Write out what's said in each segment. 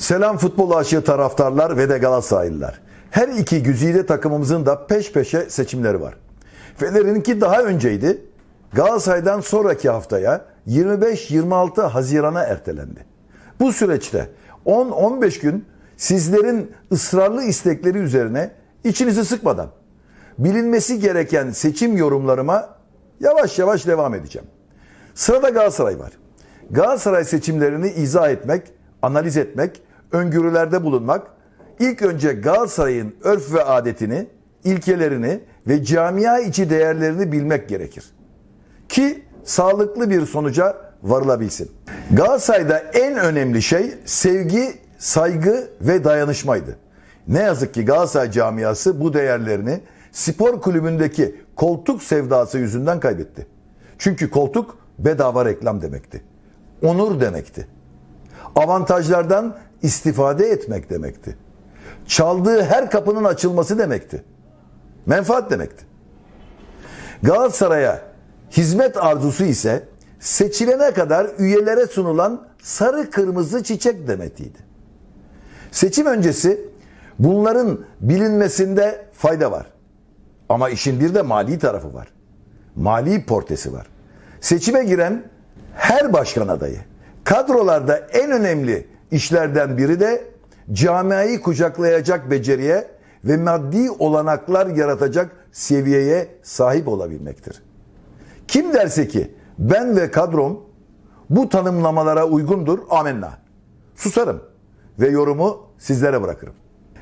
Selam futbol aşığı taraftarlar ve de Galatasaraylılar. Her iki güzide takımımızın da peş peşe seçimleri var. Fener'inki daha önceydi. Galatasaray'dan sonraki haftaya 25-26 Haziran'a ertelendi. Bu süreçte 10-15 gün sizlerin ısrarlı istekleri üzerine içinizi sıkmadan bilinmesi gereken seçim yorumlarıma yavaş yavaş devam edeceğim. Sırada Galatasaray var. Galatasaray seçimlerini izah etmek, analiz etmek, öngörülerde bulunmak, ilk önce Galatasaray'ın örf ve adetini, ilkelerini ve camia içi değerlerini bilmek gerekir. Ki sağlıklı bir sonuca varılabilsin. Galatasaray'da en önemli şey sevgi, saygı ve dayanışmaydı. Ne yazık ki Galatasaray camiası bu değerlerini spor kulübündeki koltuk sevdası yüzünden kaybetti. Çünkü koltuk bedava reklam demekti. Onur demekti. Avantajlardan istifade etmek demekti. Çaldığı her kapının açılması demekti. Menfaat demekti. Galatasaray'a hizmet arzusu ise seçilene kadar üyelere sunulan sarı kırmızı çiçek demetiydi. Seçim öncesi bunların bilinmesinde fayda var. Ama işin bir de mali tarafı var. Mali portesi var. Seçime giren her başkan adayı kadrolarda en önemli işlerden biri de camiayı kucaklayacak beceriye ve maddi olanaklar yaratacak seviyeye sahip olabilmektir. Kim derse ki ben ve kadrom bu tanımlamalara uygundur amenna. Susarım ve yorumu sizlere bırakırım.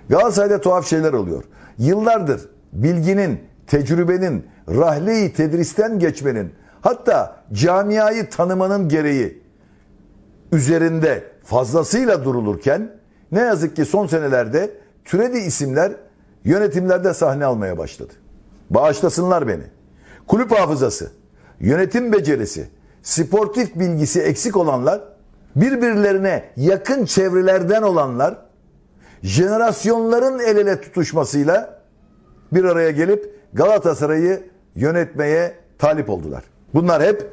Galatasaray'da tuhaf şeyler oluyor. Yıllardır bilginin, tecrübenin, rahleyi tedristen geçmenin, hatta camiayı tanımanın gereği üzerinde fazlasıyla durulurken ne yazık ki son senelerde türedi isimler yönetimlerde sahne almaya başladı. Bağışlasınlar beni. Kulüp hafızası, yönetim becerisi, sportif bilgisi eksik olanlar, birbirlerine yakın çevrelerden olanlar, jenerasyonların el ele tutuşmasıyla bir araya gelip Galatasaray'ı yönetmeye talip oldular. Bunlar hep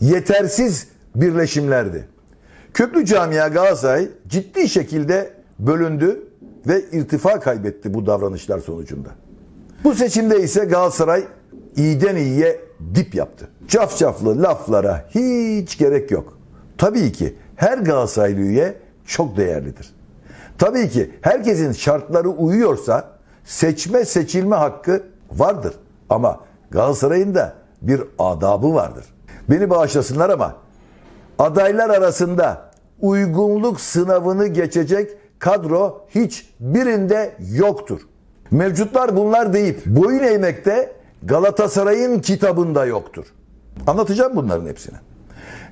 yetersiz birleşimlerdi. Köklü camia Galatasaray ciddi şekilde bölündü ve irtifa kaybetti bu davranışlar sonucunda. Bu seçimde ise Galatasaray iyiden iyiye dip yaptı. Cafcaflı laflara hiç gerek yok. Tabii ki her Galatasaraylı üye çok değerlidir. Tabii ki herkesin şartları uyuyorsa seçme seçilme hakkı vardır. Ama Galatasaray'ın da bir adabı vardır. Beni bağışlasınlar ama adaylar arasında uygunluk sınavını geçecek kadro hiç birinde yoktur. Mevcutlar bunlar deyip boyun eğmekte Galatasaray'ın kitabında yoktur. Anlatacağım bunların hepsini.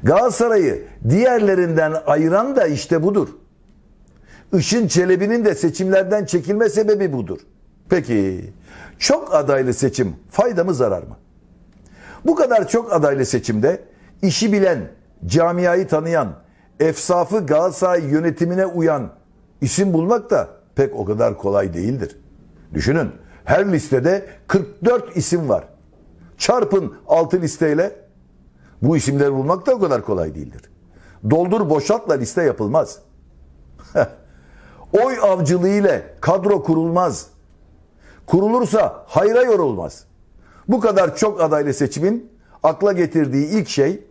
Galatasaray'ı diğerlerinden ayıran da işte budur. Işın Çelebi'nin de seçimlerden çekilme sebebi budur. Peki çok adaylı seçim fayda mı zarar mı? Bu kadar çok adaylı seçimde işi bilen, camiayı tanıyan, efsafı Galatasaray yönetimine uyan isim bulmak da pek o kadar kolay değildir. Düşünün her listede 44 isim var. Çarpın 6 listeyle bu isimleri bulmak da o kadar kolay değildir. Doldur boşaltla liste yapılmaz. Oy avcılığı ile kadro kurulmaz. Kurulursa hayra yorulmaz. Bu kadar çok adaylı seçimin akla getirdiği ilk şey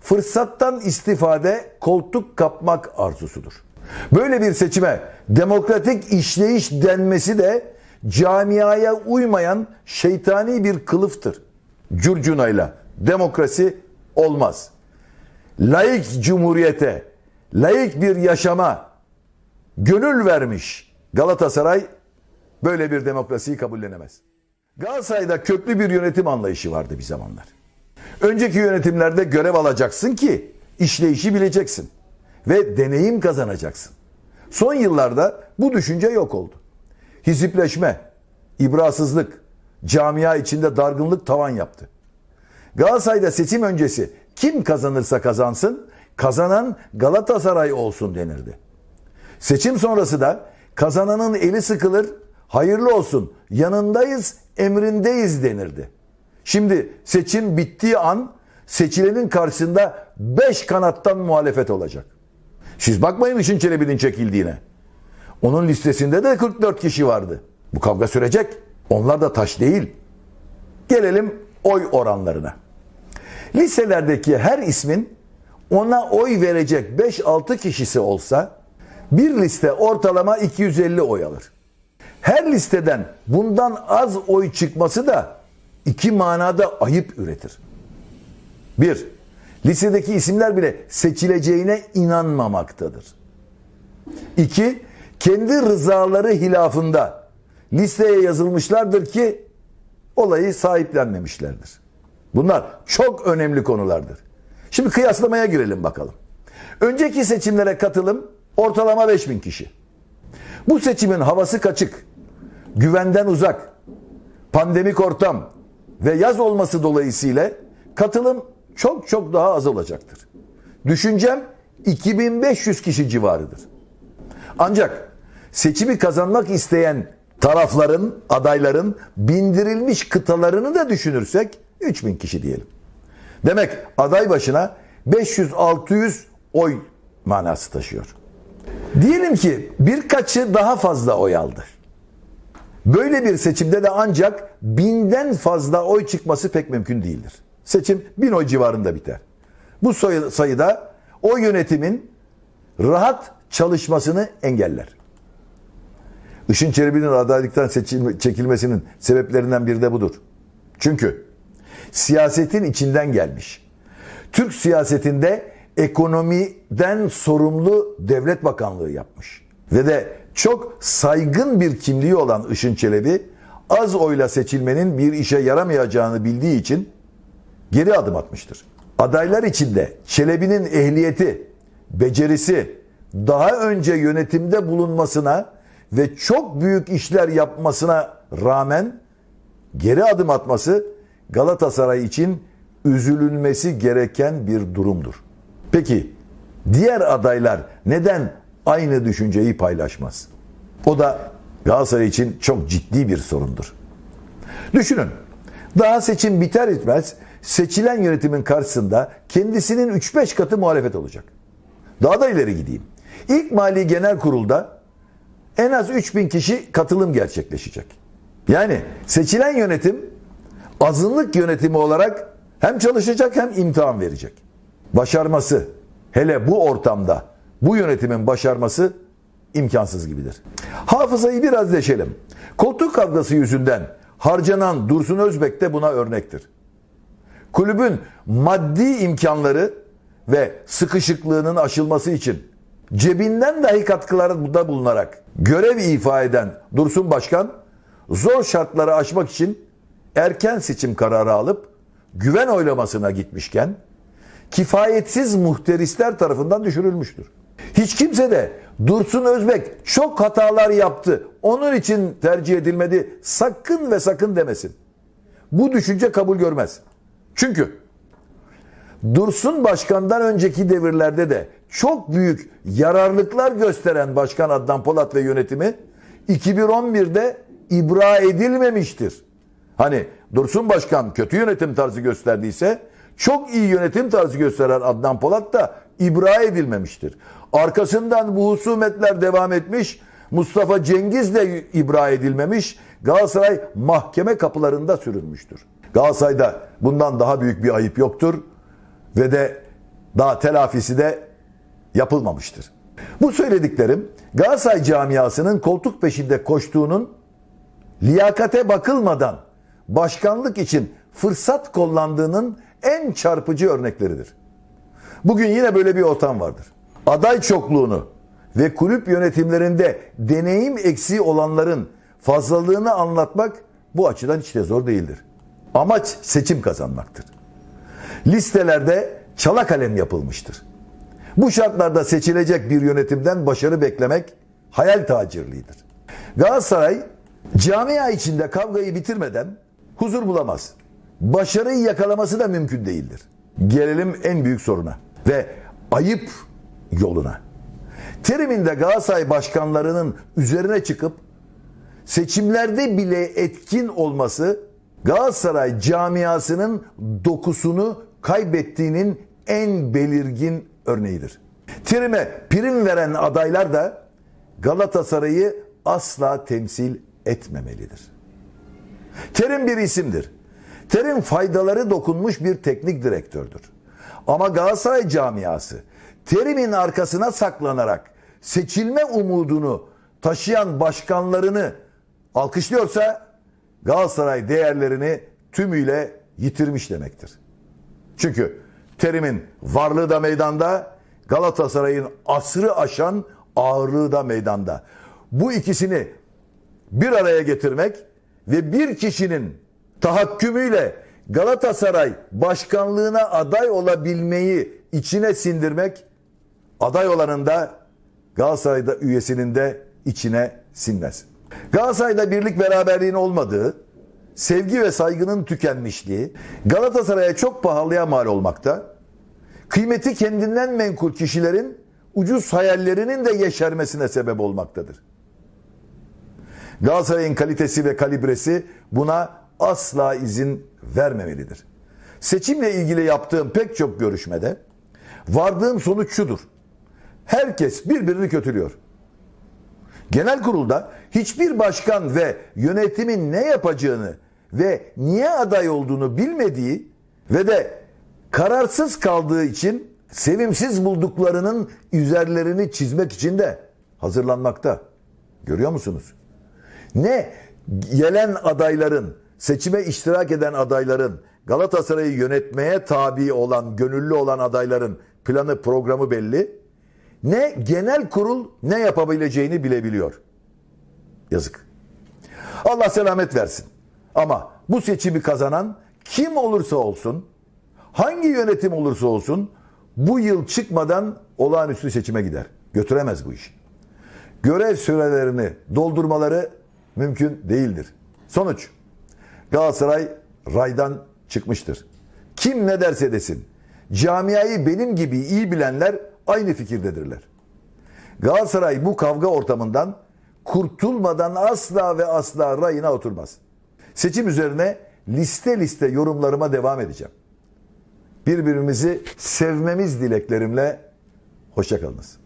fırsattan istifade koltuk kapmak arzusudur. Böyle bir seçime demokratik işleyiş denmesi de camiaya uymayan şeytani bir kılıftır. Curcunayla demokrasi olmaz. Laik cumhuriyete, laik bir yaşama gönül vermiş Galatasaray böyle bir demokrasiyi kabullenemez. Galatasaray'da köklü bir yönetim anlayışı vardı bir zamanlar. Önceki yönetimlerde görev alacaksın ki işleyişi bileceksin ve deneyim kazanacaksın. Son yıllarda bu düşünce yok oldu. Hizipleşme, ibrasızlık, camia içinde dargınlık tavan yaptı. Galatasaray'da seçim öncesi kim kazanırsa kazansın, kazanan Galatasaray olsun denirdi. Seçim sonrası da kazananın eli sıkılır, hayırlı olsun, yanındayız, emrindeyiz denirdi. Şimdi seçim bittiği an seçilenin karşısında beş kanattan muhalefet olacak. Siz bakmayın Işın Çelebi'nin çekildiğine. Onun listesinde de 44 kişi vardı. Bu kavga sürecek. Onlar da taş değil. Gelelim oy oranlarına. Listelerdeki her ismin ona oy verecek 5-6 kişisi olsa bir liste ortalama 250 oy alır. Her listeden bundan az oy çıkması da iki manada ayıp üretir. Bir, listedeki isimler bile seçileceğine inanmamaktadır. İki, kendi rızaları hilafında listeye yazılmışlardır ki olayı sahiplenmemişlerdir. Bunlar çok önemli konulardır. Şimdi kıyaslamaya girelim bakalım. Önceki seçimlere katılım ortalama 5000 kişi. Bu seçimin havası kaçık, güvenden uzak, pandemik ortam ve yaz olması dolayısıyla katılım çok çok daha az olacaktır. Düşüncem 2500 kişi civarıdır. Ancak seçimi kazanmak isteyen tarafların, adayların bindirilmiş kıtalarını da düşünürsek 3000 kişi diyelim. Demek aday başına 500-600 oy manası taşıyor. Diyelim ki birkaçı daha fazla oy aldı. Böyle bir seçimde de ancak binden fazla oy çıkması pek mümkün değildir. Seçim bin oy civarında biter. Bu sayı- sayıda o yönetimin rahat çalışmasını engeller. Işın Çelebi'nin adaylıktan seçilme- çekilmesinin sebeplerinden biri de budur. Çünkü siyasetin içinden gelmiş. Türk siyasetinde ekonomiden sorumlu devlet bakanlığı yapmış. Ve de çok saygın bir kimliği olan Işın Çelebi az oyla seçilmenin bir işe yaramayacağını bildiği için geri adım atmıştır. Adaylar içinde Çelebi'nin ehliyeti, becerisi, daha önce yönetimde bulunmasına ve çok büyük işler yapmasına rağmen geri adım atması Galatasaray için üzülünmesi gereken bir durumdur. Peki diğer adaylar neden aynı düşünceyi paylaşmaz? O da Galatasaray için çok ciddi bir sorundur. Düşünün. Daha seçim biter bitmez seçilen yönetimin karşısında kendisinin 3-5 katı muhalefet olacak. Daha da ileri gideyim. İlk Mali Genel Kurul'da en az 3000 kişi katılım gerçekleşecek. Yani seçilen yönetim azınlık yönetimi olarak hem çalışacak hem imtihan verecek. Başarması hele bu ortamda bu yönetimin başarması imkansız gibidir. Hafızayı biraz deşelim. Koltuk kavgası yüzünden harcanan Dursun Özbek de buna örnektir. Kulübün maddi imkanları ve sıkışıklığının aşılması için cebinden dahi katkılarda bulunarak görev ifa eden Dursun Başkan zor şartları aşmak için erken seçim kararı alıp güven oylamasına gitmişken kifayetsiz muhterisler tarafından düşürülmüştür. Hiç kimse de Dursun Özbek çok hatalar yaptı. Onun için tercih edilmedi. Sakın ve sakın demesin. Bu düşünce kabul görmez. Çünkü Dursun Başkan'dan önceki devirlerde de çok büyük yararlıklar gösteren Başkan Adnan Polat ve yönetimi 2011'de ibra edilmemiştir. Hani Dursun Başkan kötü yönetim tarzı gösterdiyse çok iyi yönetim tarzı gösteren Adnan Polat da ibra edilmemiştir. Arkasından bu husumetler devam etmiş. Mustafa Cengiz de ibra edilmemiş. Galatasaray mahkeme kapılarında sürülmüştür. Galatasaray'da bundan daha büyük bir ayıp yoktur ve de daha telafisi de yapılmamıştır. Bu söylediklerim Galatasaray camiasının koltuk peşinde koştuğunun liyakate bakılmadan başkanlık için fırsat kullandığının en çarpıcı örnekleridir. Bugün yine böyle bir ortam vardır. Aday çokluğunu ve kulüp yönetimlerinde deneyim eksiği olanların fazlalığını anlatmak bu açıdan hiç de zor değildir. Amaç seçim kazanmaktır. Listelerde çala kalem yapılmıştır. Bu şartlarda seçilecek bir yönetimden başarı beklemek hayal tacirliğidir. Galatasaray camia içinde kavgayı bitirmeden huzur bulamaz. Başarıyı yakalaması da mümkün değildir. Gelelim en büyük soruna ve ayıp yoluna. Teriminde Galatasaray başkanlarının üzerine çıkıp seçimlerde bile etkin olması Galatasaray camiasının dokusunu kaybettiğinin en belirgin örneğidir. Terim'e prim veren adaylar da Galatasaray'ı asla temsil etmemelidir. Terim bir isimdir. Terim faydaları dokunmuş bir teknik direktördür. Ama Galatasaray camiası Terim'in arkasına saklanarak seçilme umudunu taşıyan başkanlarını alkışlıyorsa Galatasaray değerlerini tümüyle yitirmiş demektir. Çünkü Terim'in varlığı da meydanda, Galatasaray'ın asrı aşan ağırlığı da meydanda. Bu ikisini bir araya getirmek ve bir kişinin tahakkümüyle Galatasaray başkanlığına aday olabilmeyi içine sindirmek aday olanın da Galatasaray'da üyesinin de içine sinmez. Galatasaray'da birlik beraberliğin olmadığı, sevgi ve saygının tükenmişliği Galatasaray'a çok pahalıya mal olmakta. Kıymeti kendinden menkul kişilerin ucuz hayallerinin de yeşermesine sebep olmaktadır. Galatasaray'ın kalitesi ve kalibresi buna asla izin vermemelidir. Seçimle ilgili yaptığım pek çok görüşmede vardığım sonuç şudur. Herkes birbirini kötülüyor. Genel kurulda hiçbir başkan ve yönetimin ne yapacağını ve niye aday olduğunu bilmediği ve de kararsız kaldığı için sevimsiz bulduklarının üzerlerini çizmek için de hazırlanmakta. Görüyor musunuz? Ne gelen adayların, seçime iştirak eden adayların, Galatasaray'ı yönetmeye tabi olan, gönüllü olan adayların planı, programı belli. Ne genel kurul ne yapabileceğini bilebiliyor. Yazık. Allah selamet versin. Ama bu seçimi kazanan kim olursa olsun, hangi yönetim olursa olsun bu yıl çıkmadan olağanüstü seçime gider. Götüremez bu işi. Görev sürelerini doldurmaları mümkün değildir. Sonuç Galatasaray raydan çıkmıştır. Kim ne derse desin. Camiayı benim gibi iyi bilenler aynı fikirdedirler. Galatasaray bu kavga ortamından kurtulmadan asla ve asla rayına oturmaz. Seçim üzerine liste liste yorumlarıma devam edeceğim. Birbirimizi sevmemiz dileklerimle hoşçakalınız.